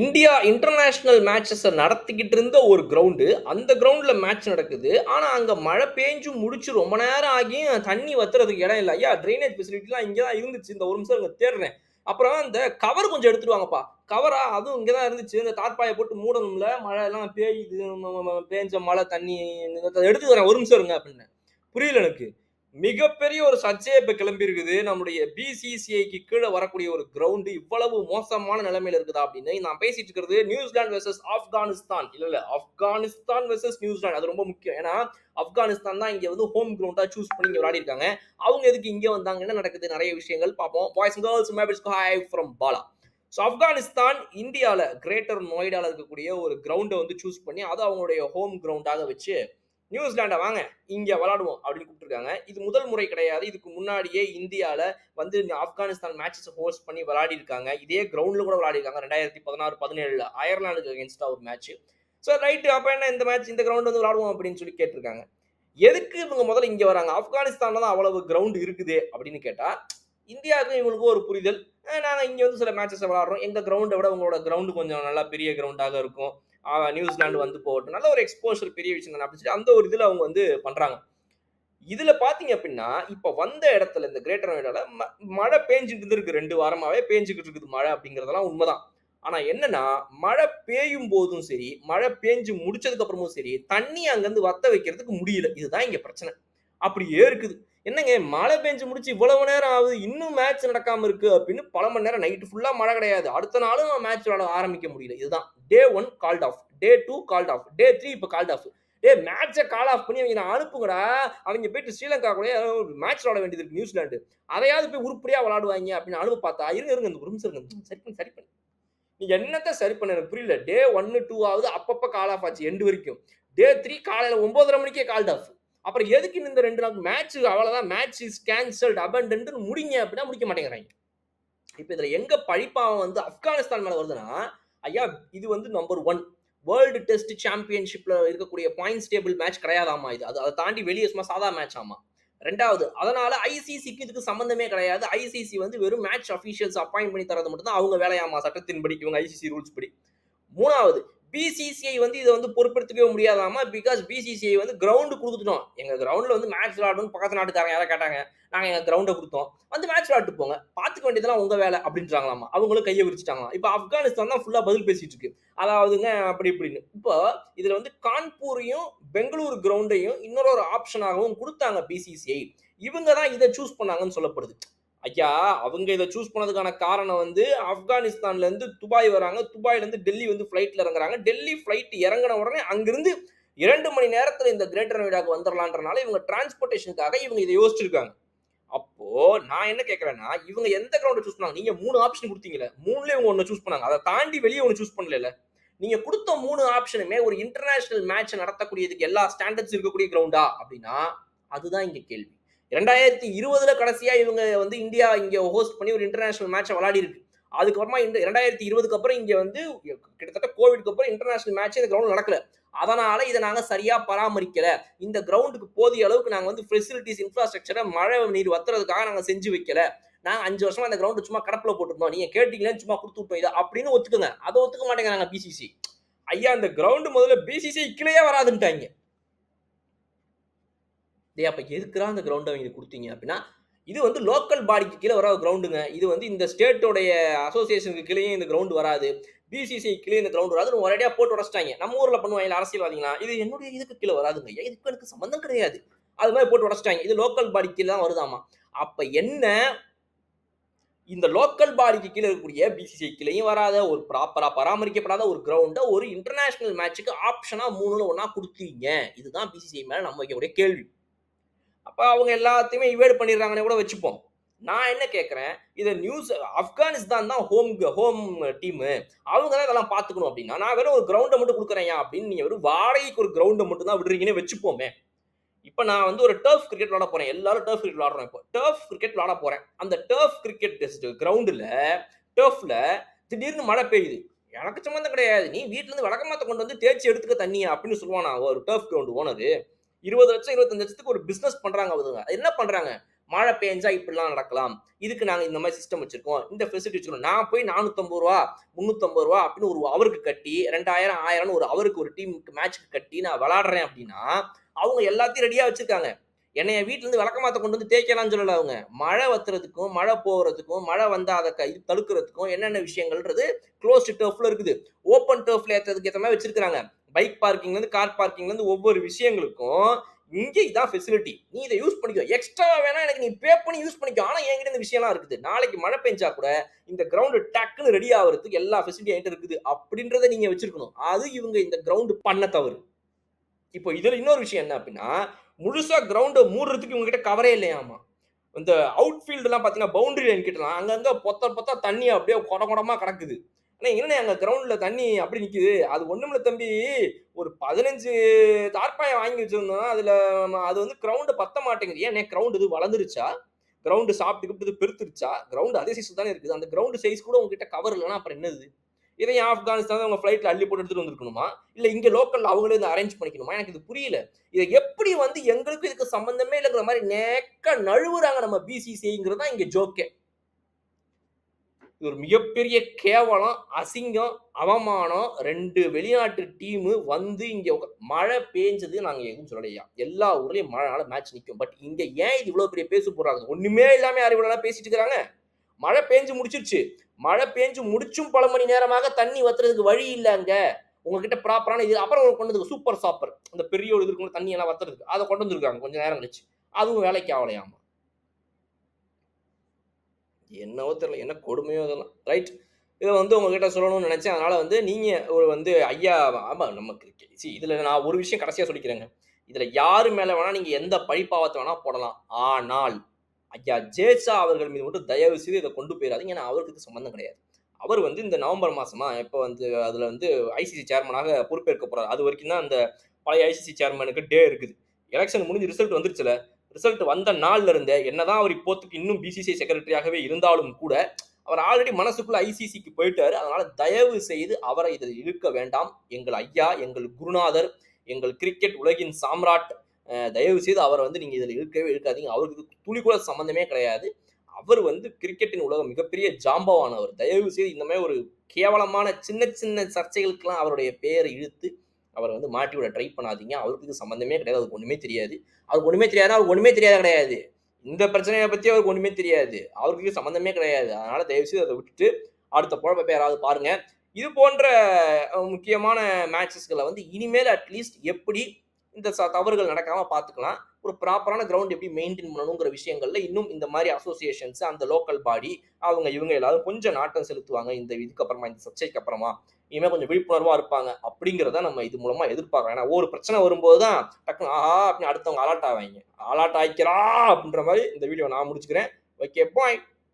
India international மேட்சஸை நடத்திக்கிட்டு இருந்த ஒரு கிரவுண்டு அந்த கிரவுண்டில் மேட்ச் நடக்குது. ஆனால் அங்கே மழை பேஞ்சு முடிச்சு ரொம்ப நேரம் ஆகியும் தண்ணி வத்துறதுக்கு இடம் இல்லை. ஐயா ட்ரைனேஜ் ஃபெசிலிட்டிலாம் இங்கே தான் இருந்துச்சு. இந்த ஒரு நிமிஷம் இங்கே தேடுறேன். அப்புறம் இந்த கவர் கொஞ்சம் எடுத்துட்டு வாங்கப்பா கவரா அதுவும் இங்கே தான் இருந்துச்சு. இந்த தார்ப்பாயை போட்டு மூடணும்ல. மழை எல்லாம் பேயுது பேஞ்ச மழை தண்ணி எடுத்து வரேன். ஒரு நிமிஷம் இருங்க அப்படின்னு. புரியல எனக்கு. மிகப்பெரிய ஒரு சர்ச்சையை இப்போ கிளம்பி இருக்குது நம்முடைய பிசிசிஐக்கு கீழே வரக்கூடிய ஒரு கிரவுண்டு இவ்வளவு மோசமான நிலைமையில இருக்குதா அப்படின்னு நான் பேசிட்டு இருக்கிறது நியூசிலாந்து வெர்சஸ் ஆப்கானிஸ்தான். இல்ல இல்ல ஆப்கானிஸ்தான் வெர்சஸ் நியூசிலாந்து. அது ரொம்ப முக்கியம். ஏன்னா ஆப்கானிஸ்தான் தான் இங்க வந்து ஹோம் கிரவுண்டா சூஸ் பண்ணி இங்க விளையாடி இருக்காங்க அவங்க எதுக்கு இங்க வந்தாங்க? என்ன நடக்குது? நிறைய விஷயங்கள் பார்ப்போம். Boys girls மேபிஸ் hi from Bala so Afghanistan இந்தியாவில் கிரேட்டர் நொய்டாவில் இருக்கக்கூடிய ஒரு கிரவுண்டை வந்து சூஸ் பண்ணி அதை அவங்களுடைய ஹோம் கிரவுண்டாக வச்சு நியூசிலாண்டை வாங்க இங்கே விளாடுவோம் அப்படின்னு கூப்பிட்டுருக்காங்க. இது முதல் முறை கிடையாது. இதுக்கு முன்னாடியே இந்தியாவில் வந்து இந்த ஆப்கானிஸ்தான் மேட்சஸ் ஹோஸ்ட் பண்ணி விளையாடி இருக்காங்க இதே கிரவுண்டில் கூட விளாடிருக்காங்க ரெண்டாயிரத்தி பதினாறு பதினேழில் அயர்லாந்துக்கு அகேன்ஸ்டாக ஒரு மேட்ச் ஸோ ரைட்டு அப்போ என்ன இந்த மேட்ச் இந்த கிரவுண்ட் வந்து விளாடுவோம் அப்படின்னு சொல்லி கேட்டிருக்காங்க. எதுக்கு இவங்க முதல்ல இங்கே வராங்க? ஆப்கானிஸ்தானில் தான் அவ்வளவு கிரவுண்ட் இருக்குது அப்படின்னு கேட்டால் இந்தியாவுக்கும் இவங்களுக்கும் ஒரு புரிதல். நாங்கள் இங்கே வந்து சில மேட்சஸ் விளாட்றோம் எங்கள் கிரவுண்டை விட உங்களோட கிரவுண்டு கொஞ்சம் நல்லா பெரிய கிரவுண்டாக இருக்கும். நியூசிலாந்து வந்து போகட்டும். நல்ல ஒரு எக்ஸ்போஷர் பெரிய விஷயம் தானே அப்படின்னு சொல்லி அந்த ஒரு இதில் அவங்க வந்து பண்ணுறாங்க இதில் பார்த்தீங்க அப்படின்னா இப்போ வந்த இடத்துல இந்த கிரேட்டர் நோய்டால ம- மழை பேஞ்சுட்டு இருக்கு. ரெண்டு வாரமாகவே பேஞ்சுக்கிட்டு இருக்குது மழை அப்படிங்கிறதெல்லாம் உண்மைதான். ஆனால் என்னன்னா மழை பெய்யும் போதும் சரி மழை பேஞ்சு முடிச்சதுக்கு அப்புறமும் சரி தண்ணி அங்கேருந்து வத்த வைக்கிறதுக்கு முடியல. இதுதான் இங்கே பிரச்சனை. அப்படியே இருக்குது என்னங்க மழை பெஞ்சு முடிச்சு இவ்வளவு நேரம் ஆகுது இன்னும் மேட்ச் நடக்காம இருக்கு அப்படின்னு பல மணி நேரம் நைட்டு ஃபுல்லா மழை கிடையாது. அடுத்த நாளும் மேட்ச் விளாட ஆரம்பிக்க முடியல. இதுதான். Day one called off day two called off day three இப்போ கால்ட் ஆஃப் டே மேட்சை கால் ஆஃப் பண்ணி அவங்க நான் அனுப்புங்கடா. அவங்க போயிட்டு ஸ்ரீலங்கா கூட மேட்ச் விளாட வேண்டியது இருக்கு நியூசிலாந்து. அதையாவது போய் உருப்படியா விளாடுவாங்க அப்படின்னு அனுப்ப பார்த்தா இருங்க இருங்க இந்த ஒரு நிமிஷம் இருங்க. சரி பண்ணி சரி பண்ணி. நீ என்னத்த சரி பண்ண எனக்கு புரியல. டே ஒன்னு டூ ஆகுது அப்பப்ப கால் ஆஃப் ஆச்சு எண்டு வரைக்கும். டே த்ரீ காலையில ஒன்பதரை மணிக்கே கால்ட் ஆஃப் அப்புறம் எதுக்கு இந்த ரெண்டு நாள் மேட்ச் அவ்வளோதான் மேட்ச் இஸ் கேன்சல்ட் அபண்டன்ட் முடிங்க அப்படின்னா முடிக்க மாட்டேங்கிறாங்க. இப்போ இதில் எங்கே பழிப்பாவம் வந்து ஆப்கானிஸ்தான் மேலே வருதுன்னா ஐயா இது வந்து நம்பர் ஒன் வேர்ல்டு டெஸ்ட் சாம்பியன்ஷிப்பில் இருக்கக்கூடிய பாயிண்ட்ஸ் டேபிள் மேட்ச் கிடையாதாமா இது. அது அதை தாண்டி வெளியே சும்மா சாதா மேட்ச் ஆமா. ரெண்டாவது அதனால ஐசிசிக்கு இதுக்கு சம்பந்தமே கிடையாது. ஐசிசி வந்து வெறும் மேட்ச் அஃபீஷியல்ஸ் அப்பாயிண்ட் பண்ணி தரது மட்டும் தான் அவங்க வேலையாமா சட்டத்தின்படி இவங்க ஐசிசி ரூல்ஸ் படி. மூணாவது பிசிசிஐ வந்து இதை வந்து பொறுப்பெடுத்துக்கவே முடியாதாமா? பிகாஸ் பிசிசிஐ வந்து கிரவுண்டு கொடுத்துட்டோம். எங்கள் கிரவுண்டில் வந்து மேட்ச் விளாடணும்னு பக்கத்து நாட்டுக்காரங்க யாராவது கேட்டாங்க. நாங்கள் எங்கள் கிரவுண்டை கொடுத்தோம். வந்து மேட்ச் விளாட்டு போங்க. பார்த்துக்க வேண்டியதெல்லாம் உங்கள் வேலை அப்படின்றாங்களாமா? அவங்களும் கையை விரிச்சிட்டாங்களாம். இப்போ ஆப்கானிஸ்தான் தான் ஃபுல்லாக பதில் பேசிட்டு இருக்கு. அதாவதுங்க அப்படி இப்படின்னு. இப்போ இதில் வந்து கான்பூரையும் பெங்களூர் கிரவுண்டையும் இன்னொரு ஒரு ஆப்ஷனாகவும் கொடுத்தாங்க பிசிசிஐ இவங்க தான் இதை சூஸ் பண்ணாங்கன்னு சொல்லப்படுது. ஐயா அவங்க இதை சூஸ் பண்ணதுக்கான காரணம் வந்து ஆப்கானிஸ்தான்ல இருந்து துபாய் வராங்க. துபாயில இருந்து டெல்லி வந்து ஃப்ளைட்டில் இறங்குறாங்க. டெல்லி ஃப்ளைட் இறங்கின உடனே அங்கிருந்து இரண்டு மணி நேரத்தில் இந்த கிரேட்டர் நொய்டாக்கு வந்துடலான்றனால இவங்க டிரான்ஸ்போர்ட்டேஷனுக்காக இவங்க இதை யோசிச்சிருக்காங்க. அப்போ நான் என்ன கேட்கறேன்னா இவங்க எந்த கிரவுண்ட் சூஸ் பண்ணாங்க? நீங்க மூணு ஆப்ஷன் கொடுத்தீங்கல்ல. மூணுல இவங்க ஒன்று சூஸ் பண்ணாங்க. அதை தாண்டி வெளியே ஒன்று சூஸ் பண்ணல நீங்க கொடுத்த மூணு ஆப்ஷனுமே ஒரு இன்டர்நேஷனல் மேட்ச் நடத்தக்கூடியதுக்கு எல்லா ஸ்டாண்டர்ட்ஸ் இருக்கக்கூடிய கிரவுண்டா அப்படின்னா அதுதான் இங்க கேள்வி. ரெண்டாயிரத்தி இருபதுல கடைசியா இவங்க வந்து இந்தியா இங்க ஹோஸ்ட் பண்ணி ஒரு இன்டர்நேஷனல் மேட்சை விளாடி இருக்கு அதுக்கப்புறமா இந்த ரெண்டாயிரத்தி இருபதுக்கு அப்புறம் இங்க வந்து கிட்டத்தட்ட கோவிட்க்கு அப்புறம் இன்டர்நேஷனல் மேட்ச் இந்த கிரவுண்ட் நடக்கல. அதனால இதை நாங்க சரியா பராமரிக்கல. இந்த கிரவுண்டுக்கு போதிய அளவுக்கு நாங்க வந்து ஃபெசிலிட்டிஸ் இன்ஃப்ராஸ்ட்ரக்சரை மழை நீர் வத்துறதுக்காக நாங்க செஞ்சு வைக்கல. நாங்கள் அஞ்சு வருஷமா அந்த கிரவுண்ட் சும்மா கடப்புல போட்டிருந்தோம். நீங்க கேட்டீங்களேன்னு சும்மா கொடுத்து விட்டோம் இதை அப்படின்னு ஒத்துக்குங்க. அதை ஒத்துக்க மாட்டேங்கிறாங்க பிசிசி ஐயா இந்த கிரவுண்டு முதல்ல பிசிசி கீழே வராதுன்ட்டாங்க. டே அப்போ எதுக்குறா அந்த கிரவுண்டை அவங்க கொடுத்தீங்க அப்படின்னா இது வந்து லோக்கல் பாடிக்கு கீழே வர கிரவுண்டுங்க இது வந்து இந்த ஸ்டேட்டோடைய அசோசியேஷனுக்கு கீழே இந்த கிரவுண்டு வராது. பிசிசி கீழே இந்த கிரவுண்டு வராது. ஒரேடியாக போட்டு உடச்சிட்டாங்க. நம்ம ஊரில் பண்ணுவாங்க அரசியல்வாதிங்களா? இது என்னுடைய இதுக்கு கீழே வராதுங்க. இதுக்கு எனக்கு சம்மந்தம் கிடையாது. அது மாதிரி போட்டு உடச்சிட்டாங்க. இது லோக்கல் பாடி கீழே தான் வருதாமா? அப்போ என்ன? இந்த லோக்கல் பாடிக்கு கீழே இருக்கக்கூடிய பிசிசி கீழேயும் வராத ஒரு ப்ராப்பராக பராமரிக்கப்படாத ஒரு கிரவுண்டை ஒரு இன்டர்நேஷனல் மேட்சுக்கு ஆப்ஷனாக மூணுல ஒன்றா கொடுத்தீங்க. இதுதான் பிசிசிஐ மேலே நம்ம வைக்கக்கூடிய கேள்வி. அப்போ அவங்க எல்லாத்தையுமே இவேட் பண்ணிடுறாங்கன்னு கூட வச்சுப்போம். நான் என்ன கேட்குறேன் இதை நியூஸ் ஆப்கானிஸ்தான் தான் ஹோம் ஹோம் டீமு அவங்க தான் இதெல்லாம் பார்த்துக்கணும் அப்படின்னா நான் வெறும் ஒரு கிரவுண்டை மட்டும் கொடுக்குறேன் அப்படின்னு நீங்கள் வெறும் வாடகைக்கு ஒரு கிரவுண்டை மட்டும் தான் விடுறீங்கன்னு வச்சுப்போமே. இப்போ நான் வந்து ஒரு டர்ஃப் கிரிக்கெட் விளாட போகிறேன் எல்லாரும் டர்ஃப் கிரிக்கெட் விளாடுறோம் இப்போ. டர்ஃப் கிரிக்கெட் விளாட போகிறேன் அந்த டர்ஃப் கிரிக்கெட் டெஸ்ட் கிரவுண்டில் டர்ஃபில் திடீர்னு மழை பெய்யுது. எனக்கு சம்மந்தம் கிடையாது. நீ வீட்டிலேருந்து இருந்து வழக்கமாத்த கொண்டு வந்து தேய்ச்சி எடுத்துக்க தண்ணியா அப்படின்னு சொல்லுவானா. ஒரு டர்ஃப் கிரவுண்டு ஓனரு இருபது லட்சம் இருபத்தஞ்சு லட்சத்துக்கு ஒரு பிஸ்னஸ் பண்றாங்க அவங்க என்ன பண்றாங்க? மழை பெஞ்சா இப்படிலாம் நடக்கலாம். இதுக்கு நாங்க இந்த மாதிரி சிஸ்டம் வச்சிருக்கோம். இந்த ஃபெசிலிட்டி வச்சிருக்கோம். நான் போய் நானூத்தம்பது ரூபா முந்நூற்றம்பது ரூபா அப்படின்னு ஒரு அவருக்கு கட்டி ரெண்டாயிரம் ஆயிரம்னு ஒரு அவருக்கு ஒரு டீமுக்கு மேட்ச்க்கு கட்டி நான் விளாடுறேன் அப்படின்னா அவங்க எல்லாத்தையும் ரெடியா வச்சிருக்காங்க. என்னைய வீட்டுல இருந்து விளக்கமாத்த கொண்டு வந்து தேய்க்கலாம்னு சொல்லல அவங்க. மழை வத்துறதுக்கும் மழை போகிறதுக்கும் மழை வந்தா அதை க- இது தடுக்கிறதுக்கும் என்னென்ன விஷயங்கள்ன்றது க்ளோஸ்டு டர்ஃப்ல இருக்குது. ஓப்பன் டர்ஃப்ல ஏற்றதுக்கு ஏற்ற மாதிரி வச்சிருக்காங்க பைக் பார்க்கிங்ல இருந்து கார் பார்க்கிங்ல இருந்து ஒவ்வொரு விஷயங்களுக்கும் இங்கே இதான் ஃபெசிலிட்டி நீ இதை யூஸ் பண்ணிக்கோ. எக்ஸ்ட்ரா வேணா எனக்கு நீ பே பண்ணி யூஸ் பண்ணிக்கோ. ஆனா என்கிட்ட இந்த விஷயம்லாம் இருக்குது. நாளைக்கு மழை பெஞ்சா கூட இந்த கிரவுண்டு டக்குன்னு ரெடி ஆகிறதுக்கு எல்லா ஃபெசிலிட்டி என்கிட்ட இருக்குது. அப்படின்றத நீங்க வச்சிருக்கணும். அது இவங்க இந்த கிரவுண்டு பண்ண தவறு. இப்போ இதுல இன்னொரு விஷயம் என்ன அப்படின்னா முழுசா கிரவுண்டை மூடுறதுக்கு இவங்க கிட்ட கவரே இல்லையாமா? இந்த அவுட் ஃபீல்டுலாம் பார்த்தீங்கன்னா பவுண்டரி லைன் கிட்டலாம். அங்கங்கே பொத்த பொத்த தண்ணி அப்படியே கொட கொடமா கிடக்குது. ஆனா என்னண்ணே அங்க கிரவுண்ட்ல தண்ணி அப்படி நிக்குது? அது ஒண்ணுமில்ல தம்பி. ஒரு பதினஞ்சு தார்ப்பாயம் வாங்கி வச்சிருந்தோம். அதுல அது வந்து கிரவுண்டு பத்த மாட்டேங்குது. ஏன் கிரவுண்ட் இது வளர்ந்துருச்சா? கிரவுண்டு சாப்பிட்டு இது பெருத்துருச்சா? கிரவுண்ட் அதே சைஸ் தானே இருக்குது. அந்த கிரவுண்டு சைஸ் கூட உங்ககிட்ட கவர் இல்லைன்னா அப்புறம் என்னது? இதை ஏன் ஆப்கானிஸ்தான் அவங்க ஃப்ளைட்ல அள்ளி போட்டு எடுத்துட்டு வந்திருக்கணுமா? இல்ல இங்க லோக்கல்ல அவங்களே இதை அரேஞ்ச் பண்ணிக்கணுமா? எனக்கு இது புரியல. இதை எப்படி வந்து எங்களுக்கு இதுக்கு சம்பந்தமே இல்லைங்கிற மாதிரி நேக்க நழுவுறாங்க நம்ம பிசிசிங்கிறது தான் இங்க ஜோக்கே இது ஒரு மிகப்பெரிய கேவலம் அசிங்கம் அவமானம் ரெண்டு வெளிநாட்டு டீமு வந்து இங்கே மழை பேஞ்சது நாங்கள் எதுவும் சொல்லலையா? எல்லா ஊர்லேயும் மழைனால மேட்ச் நிற்கும் பட் இங்கே ஏன் இது இவ்வளோ பெரிய பேசு போடுறாங்க? ஒன்றுமே இல்லாமல் யார் இவ்வளவு பேசிட்டு இருக்கிறாங்க மழை பேஞ்சு முடிச்சிருச்சு. மழை பேஞ்சு முடிச்சும் பல மணி நேரமாக தண்ணி வத்துறதுக்கு வழி இல்லைங்க உங்ககிட்ட ப்ராப்பரான இது அப்புறம் கொண்டு வந்து சூப்பர் சாப்பர் அந்த பெரிய ஒரு இது இருக்கும் தண்ணி எல்லாம் வத்துறதுக்கு. அதை கொண்டு வந்திருக்காங்க கொஞ்ச நேரம் கழிச்சு. அதுவும் வேலைக்கு ஆகலையாமா? என்னவோ தெரியல. என்ன கொடுமையோ அதெல்லாம். ரைட் இதை வந்து உங்ககிட்ட சொல்லணும்னு நினச்சேன். அதனால் வந்து நீங்கள் ஒரு வந்து ஐயா ஆமாம் நம்ம கிரிக்கெட் சி இதில் நான் ஒரு விஷயம் கடைசியாக சொல்லிக்கிறேங்க. இதில் யார் மேலே வேணால் நீங்கள் எந்த பழிப்பாவத்தை வேணால் போடலாம். ஆனால் ஐயா ஜேசா அவர்கள் மீது மட்டும் தயவு செய்து இதை கொண்டு போயிடாதீங்க. ஏன்னா அவருக்கு சம்மந்தம் கிடையாது. அவர் வந்து இந்த நவம்பர் மாதமாக இப்போ வந்து அதில் வந்து ஐசிசி சேர்மனாக பொறுப்பேற்க போகிறார் அது வரைக்கும் தான் அந்த பழைய ஐசிசி சேர்மனுக்கு டே இருக்குது. எலெக்ஷன் முடிஞ்சு ரிசல்ட் வந்துருச்சுல. ரிசல்ட் வந்த நாள்ல இருந்தே என்னதான் அவர் இப்போத்துக்கு இன்னும் பிசிசிஐ செக்ரட்டரியாகவே இருந்தாலும் கூட அவர் ஆல்ரெடி மனசுக்குள்ள ஐசிசிக்கு போயிட்டாரு. அதனால தயவு செய்து அவரை இதில் இழுக்க வேண்டாம். எங்கள் ஐயா எங்கள் குருநாதர் எங்கள் கிரிக்கெட் உலகின் சாம்ராட் தயவு செய்து அவரை வந்து நீங்க இதில் இழுக்கவே இழுக்காதீங்க. அவருக்கு துளி கூட சம்மந்தமே கிடையாது. அவர் வந்து கிரிக்கெட்டின் உலகம் மிகப்பெரிய ஜாம்பவானவர் தயவு செய்து இந்த மாதிரி ஒரு கேவலமான சின்ன சின்ன சர்ச்சைகளுக்கெல்லாம் அவருடைய பெயரை இழுத்து அவரை வந்து மாட்டி விட ட்ரை பண்ணாதீங்க. அவருக்கு இது சம்மந்தமே கிடையாது. அவருக்கு ஒண்ணுமே தெரியாது. அவருக்கு ஒண்ணுமே தெரியாது அவருக்கு ஒண்ணுமே தெரியாது கிடையாது. இந்த பிரச்சனையை பத்தி அவருக்கு ஒண்ணுமே தெரியாது. அவருக்கு சம்மந்தமே கிடையாது. அதனால தயவு செய்து அதை விட்டுட்டு அடுத்த குழப்ப யாராவது பாருங்க. இது போன்ற முக்கியமான மேட்சஸ்களை வந்து இனிமேல் அட்லீஸ்ட் எப்படி இந்த ச- தவறுகள் நடக்காம பார்த்துக்கலாம். ஒரு ப்ராப்பரான கிரவுண்ட் எப்படி மெயின்டைன் பண்ணணுங்கிற விஷயங்கள்ல இன்னும் இந்த மாதிரி அசோசியேஷன்ஸ் அந்த லோக்கல் பாடி அவங்க இவங்க எல்லாரும் கொஞ்சம் நாட்டம் செலுத்துவாங்க. இந்த இதுக்கு அப்புறமா இந்த சர்ச்சைக்கு அப்புறமா இனிமேல் கொஞ்சம் விழிப்புணர்வா இருப்பாங்க அப்படிங்கிறத நம்ம இது மூலமா எதிர்பார்க்கலாம் ஏன்னா ஒரு பிரச்சனை வரும்போது தான் டக்குனு ஆஹா அப்படின்னு அடுத்தவங்க அலாட் ஆவாங்க. அலாட் ஆகிக்கிறா அப்படின்ற மாதிரி இந்த வீடியோ நான் முடிச்சுக்கிறேன். Okay bye